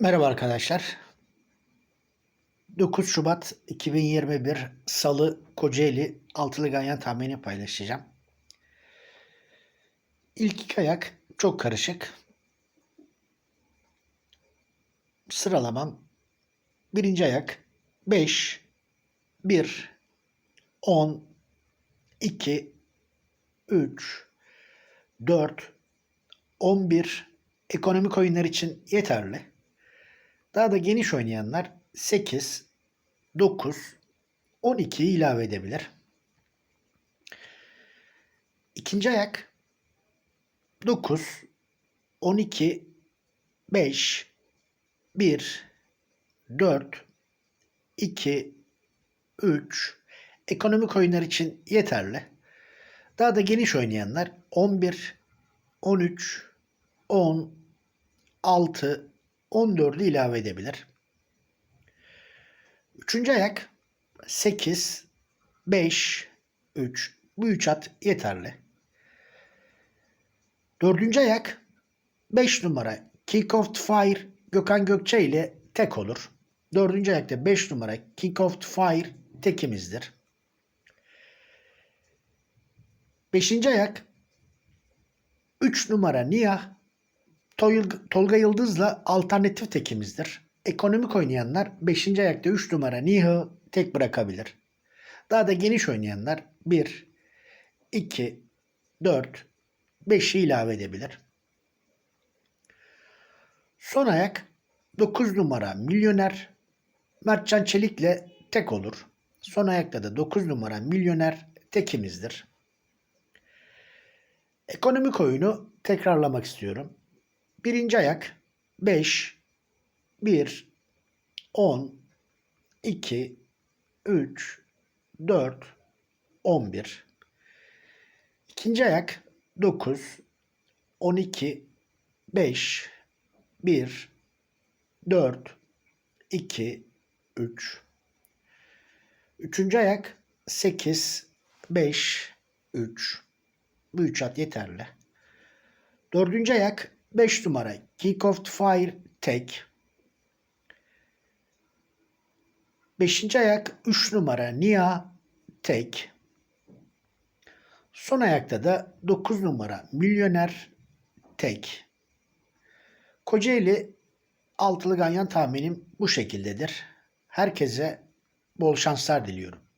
Merhaba arkadaşlar. 9 Şubat 2021 Salı Kocaeli altılı ganyan tahmini paylaşacağım. İlk iki ayak çok karışık. Sıralamam birinci ayak 5 1 10 2 3 4 11 ekonomik oyunlar için yeterli. Daha da geniş oynayanlar 8, 9, 12 ilave edebilir. İkinci ayak 9, 12, 5, 1, 4, 2, 3 ekonomik oyunlar için yeterli. Daha da geniş oynayanlar 11, 13, 10, 6, 14'ü ilave edebilir. Üçüncü ayak 8, 5, 3. Bu üç at yeterli. Dördüncü ayak 5 numara Kick of the Fire Gökhan Gökçe ile tek olur. Dördüncü ayakta 5 numara Kick of the Fire tekimizdir. Beşinci ayak 3 numara Tol- Tolga Yıldız'la alternatif tekimizdir. Ekonomik oynayanlar 5. ayakta 3 numara Nihı tek bırakabilir. Daha da geniş oynayanlar 1, 2, 4, 5'i ilave edebilir. Son ayak 9 numara Milyoner Mertcan Çelik'le tek olur. Son ayakta da 9 numara Milyoner tekimizdir. Ekonomik oyunu tekrarlamak istiyorum. Birinci ayak 5, 1, 10, 2, 3, 4, 11. İkinci ayak 9, 12, 5, 1, 4, 2, 3. Üçüncü ayak 8, 5, 3. Bu üç at yeterli. Dördüncü ayak 5 numara Kick of the Fire tek. Beşinci ayak 3 numara Nia tek. Son ayakta da 9 numara Milyoner tek. Kocaeli altılı ganyan tahminim bu şekildedir. Herkese bol şanslar diliyorum.